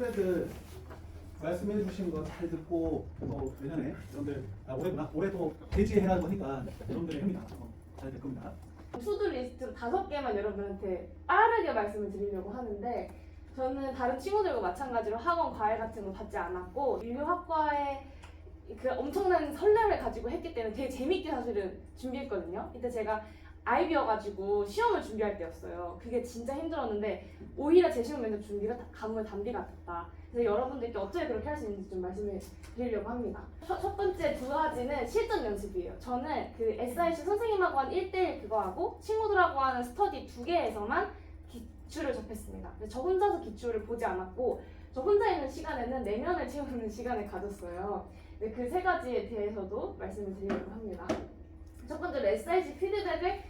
후배들 말씀해 주신 거 잘 듣고 또 내년에 여러분들 아, 올해구나 올해도 대지해라 보니까 여러분들의 힘이 잘될 겁니다. 투두 리스트로 다섯 개만 여러분한테 빠르게 말씀을 드리려고 하는데 저는 다른 친구들과 마찬가지로 학원 과외 같은 거 받지 않았고 인류학과에 그 엄청난 설렘을 가지고 했기 때문에 되게 재밌게 사실은 준비했거든요. 이때 제가 아이비여가지고 시험을 준비할 때였어요. 그게 진짜 힘들었는데 오히려 제 시험 면접 준비가 다- 가뭄의 단비 같았다. 그래서 여러분들께 어떻게 그렇게 할 수 있는지 좀 말씀을 드리려고 합니다. 첫, 첫 번째 두 가지는 실전 연습이에요. 저는 그 SIC 선생님하고 한 1대1 그거 하고 친구들하고 하는 스터디 두 개에서만 기출을 접했습니다. 근데 저 혼자서 기출을 보지 않았고 저 혼자 있는 시간에는 내면을 채우는 시간을 가졌어요. 네, 그세 가지에 대해서도 말씀을 드리려고 합니다. 첫 번째로 SIC 피드백을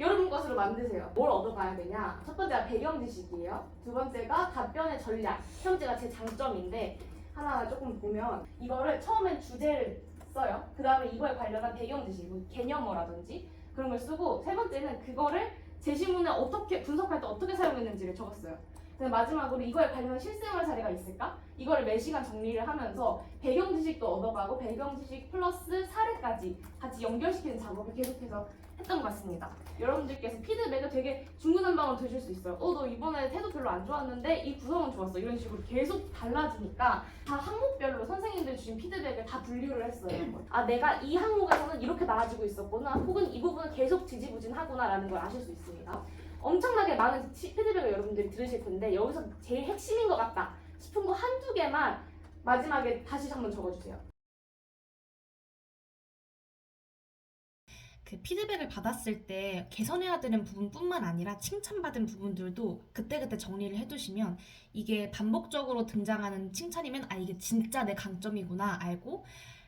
여러분 것으로 만드세요. 뭘 얻어가야 되냐? 첫 번째가 배경 지식이에요. 두 번째가 답변의 전략. 세 번째가 제 장점인데 하나 조금 보면 이거를 처음엔 주제를 써요. 그 다음에 이거에 관련한 배경 지식, 뭐 개념어라든지 그런 걸 쓰고 세 번째는 그거를 제시문에 어떻게 분석할 때 어떻게 사용했는지를 적었어요. 근데 마지막으로 이거에 관련한 실생활 사례가 있을까? 이거를 매 시간 정리를 하면서 배경 지식도 얻어가고 배경 지식 플러스 사례까지 같이 연결시키는 작업을 계속해서 했던 것 같습니다. 여러분들께서 피드백을 되게 중구난방으로 드실 수 있어요. 어, 너 이번에 태도 별로 안 좋았는데 이 구성은 좋았어. 이런 식으로 계속 달라지니까 다 항목별로 선생님들 주신 피드백을 다 분류를 했어요. 아, 내가 이 항목에서는 이렇게 나아지고 있었구나. 혹은 이 부분은 계속 지지부진하구나라는 걸 아실 수 있습니다. 엄청나게 많은 치- 피드백을 여러분들이 들으실 텐데 여기서 제일 핵심인 것 같다 싶은 거 한두 개만 마지막에 다시 한번 적어주세요. 그 피드백을 받았을 때 개선해야 되는 부분뿐만 아니라 칭찬받은 부분들도 그때그때 정리를 해두시면 이게 반복적으로 등장하는 칭찬이면 아 이게 진짜 내 강점이구나 알고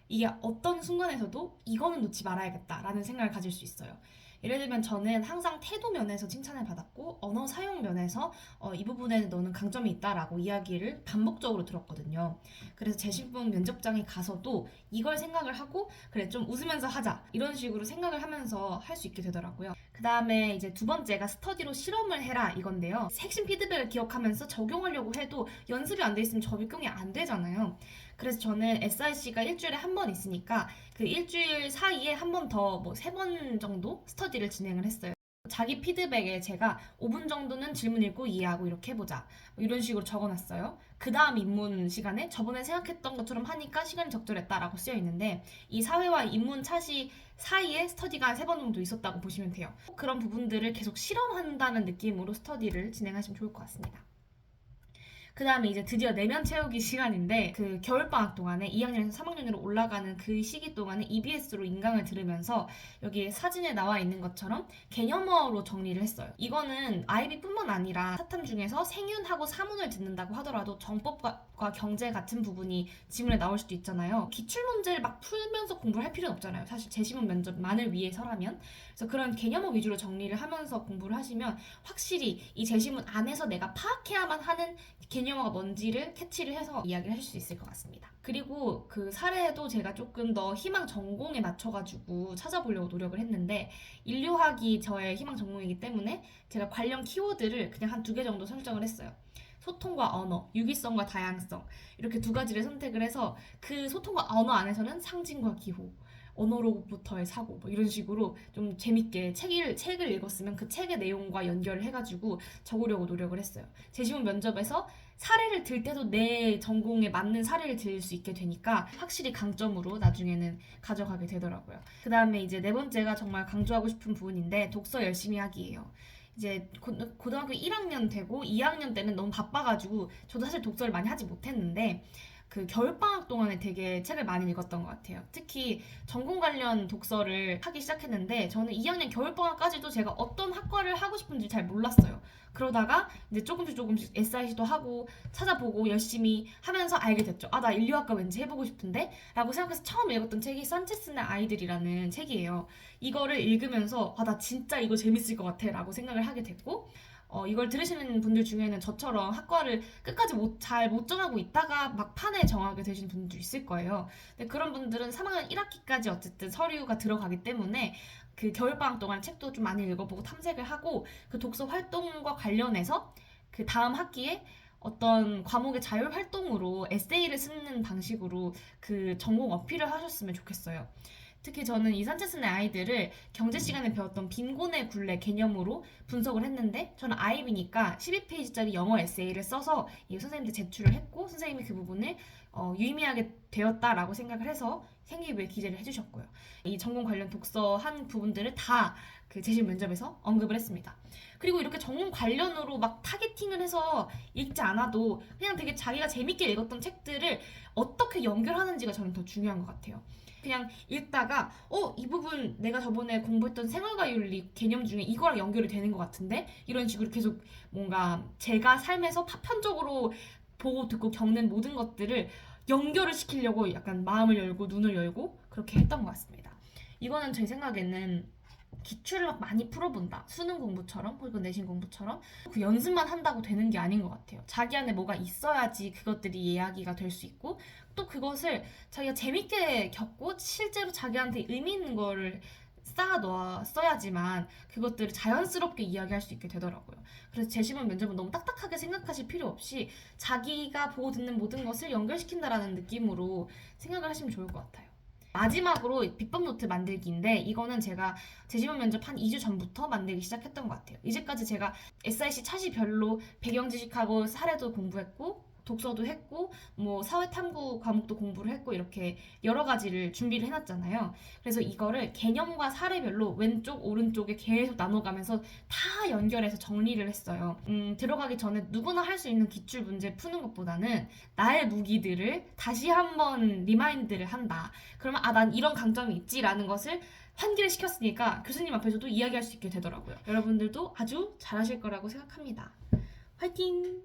이게 어떤 순간에서도 이거는 놓지 말아야겠다라는 생각을 가질 수 있어요. 예를 들면 저는 항상 태도 면에서 칭찬을 받았고 언어 사용 면에서 어, 이 부분에는 너는 강점이 있다라고 이야기를 반복적으로 들었거든요. 그래서 제 신분 면접장에 가서도 이걸 생각을 하고 그래 좀 웃으면서 하자 이런 식으로 생각을 하면서 할 수 있게 되더라고요. 그 다음에 이제 두 번째가 스터디로 실험을 해라 이건데요. 핵심 피드백을 기억하면서 적용하려고 해도 연습이 안 돼 있으면 적용이 안 되잖아요. 그래서 저는 SIC가 일주일에 한 번 있으니까 그 일주일 사이에 한 번 더 뭐 세 번 정도 스터디를 진행을 했어요. 자기 피드백에 제가 5분 정도는 질문 읽고 이해하고 이렇게 해보자. 뭐 이런 식으로 적어놨어요. 그 다음 입문 시간에 저번에 생각했던 것처럼 하니까 시간이 적절했다라고 쓰여 있는데 이 사회와 입문 차시 사이에 스터디가 한세번 정도 있었다고 보시면 돼요. 그런 부분들을 계속 실험한다는 느낌으로 스터디를 진행하시면 좋을 것 같습니다. 그 다음에 이제 드디어 내면 채우기 시간인데 그 겨울방학 동안에 2학년에서 3학년으로 올라가는 그 시기 동안에 EBS로 인강을 들으면서 여기 사진에 나와 있는 것처럼 개념어로 정리를 했어요. 이거는 IB뿐만 아니라 사탐 중에서 생윤하고 사문을 듣는다고 하더라도 정법과 과 경제 같은 부분이 지문에 나올 수도 있잖아요. 기출 문제를 막 풀면서 공부를 할 필요는 없잖아요. 사실 재시문 면접만을 위해서라면. 그래서 그런 개념어 위주로 정리를 하면서 공부를 하시면 확실히 이 재시문 안에서 내가 파악해야만 하는 개 념어가 뭔지를 캐치를 해서 이야기를 하실 수 있을 것 같습니다. 그리고 그 사례도 제가 조금 더 희망 전공에 맞춰가지고 찾아보려고 노력을 했는데 인류학이 저의 희망 전공이기 때문에 제가 관련 키워드를 그냥 한 두 개 정도 설정을 했어요. 소통과 언어, 유기성과 다양성 이렇게 두 가지를 선택을 해서 그 소통과 언어 안에서는 상징과 기호, 언어로부터의 사고 뭐 이런 식으로 좀 재밌게 책을 책을 읽었으면 그 책의 내용과 연결을 해가지고 적으려고 노력을 했어요. 재시문 면접에서 사례를 들 때도 내 전공에 맞는 사례를 들 수 있게 되니까 확실히 강점으로 나중에는 가져가게 되더라고요. 그 다음에 이제 네 번째가 정말 강조하고 싶은 부분인데 독서 열심히 하기예요. 이제 고, 고등학교 1학년 되고 2학년 때는 너무 바빠가지고 저도 사실 독서를 많이 하지 못했는데 그 겨울방학 동안에 되게 책을 많이 읽었던 것 같아요. 특히 전공 관련 독서를 하기 시작했는데 저는 2학년 겨울방학까지도 제가 어떤 학과를 하고 싶은지 잘 몰랐어요. 그러다가 이제 조금씩 조금씩 SIC도 하고 찾아보고 열심히 하면서 알게 됐죠. 아, 나 인류학과 왠지 해보고 싶은데? 라고 생각해서 처음 읽었던 책이 산체스의 아이들이라는 책이에요. 이거를 읽으면서 아, 나 진짜 이거 재밌을 것 같아 라고 생각을 하게 됐고 어, 이걸 들으시는 분들 중에는 저처럼 학과를 끝까지 못, 잘못 정하고 있다가 막판에 정하게 되신 분들도 있을 거예요. 근데 그런 분들은 3학년 1학기까지 어쨌든 서류가 들어가기 때문에 그 겨울방학 동안 책도 좀 많이 읽어보고 탐색을 하고 그 독서 활동과 관련해서 그 다음 학기에 어떤 과목의 자율 활동으로 에세이를 쓰는 방식으로 그 전공 어필을 하셨으면 좋겠어요. 특히 저는 이 쓰는 아이들을 경제 시간에 배웠던 빈곤의 굴레 개념으로 분석을 했는데 저는 아이비니까 12페이지짜리 영어 에세이를 써서 이 선생님한테 제출을 했고 선생님이 그 부분을 어, 유의미하게 되었다라고 생각을 해서 생기부에 기재를 해주셨고요. 이 전공 관련 독서 한 부분들을 다 그 재심 면접에서 언급을 했습니다. 그리고 이렇게 전공 관련으로 막 타겟팅을 해서 읽지 않아도 그냥 되게 자기가 재밌게 읽었던 책들을 어떻게 연결하는지가 저는 더 중요한 것 같아요. 그냥 읽다가 어 이 부분 내가 저번에 공부했던 생활과 윤리 개념 중에 이거랑 연결이 되는 것 같은데 이런 식으로 계속 뭔가 제가 삶에서 파편적으로 보고 듣고 겪는 모든 것들을 연결을 시키려고 약간 마음을 열고 눈을 열고 그렇게 했던 것 같습니다. 이거는 제 생각에는 기출을 막 많이 풀어본다. 수능 공부처럼 혹은 내신 공부처럼 그 연습만 한다고 되는 게 아닌 것 같아요. 자기 안에 뭐가 있어야지 그것들이 이야기가 될 수 있고 또 그것을 자기가 재밌게 겪고 실제로 자기한테 의미 있는 거를 쌓아 놓았어야지만 그것들을 자연스럽게 이야기할 수 있게 되더라고요. 그래서 재심은 면접은 너무 딱딱하게 생각하실 필요 없이 자기가 보고 듣는 모든 것을 연결시킨다라는 느낌으로 생각을 하시면 좋을 것 같아요. 마지막으로 비법 노트 만들기인데 이거는 제가 재지원 면접 한 2주 전부터 만들기 시작했던 것 같아요. 이제까지 제가 SIC 차시별로 배경 지식하고 사례도 공부했고 독서도 했고 뭐 사회 탐구 과목도 공부를 했고 이렇게 여러 가지를 준비를 해놨잖아요. 그래서 이거를 개념과 사례별로 왼쪽 오른쪽에 계속 나눠가면서 다 연결해서 정리를 했어요. 음, 들어가기 전에 누구나 할 수 있는 기출 문제 푸는 것보다는 나의 무기들을 다시 한번 리마인드를 한다. 그러면 아 난 이런 강점이 있지라는 것을 환기를 시켰으니까 교수님 앞에서도 이야기할 수 있게 되더라고요. 여러분들도 아주 잘하실 거라고 생각합니다. 화이팅!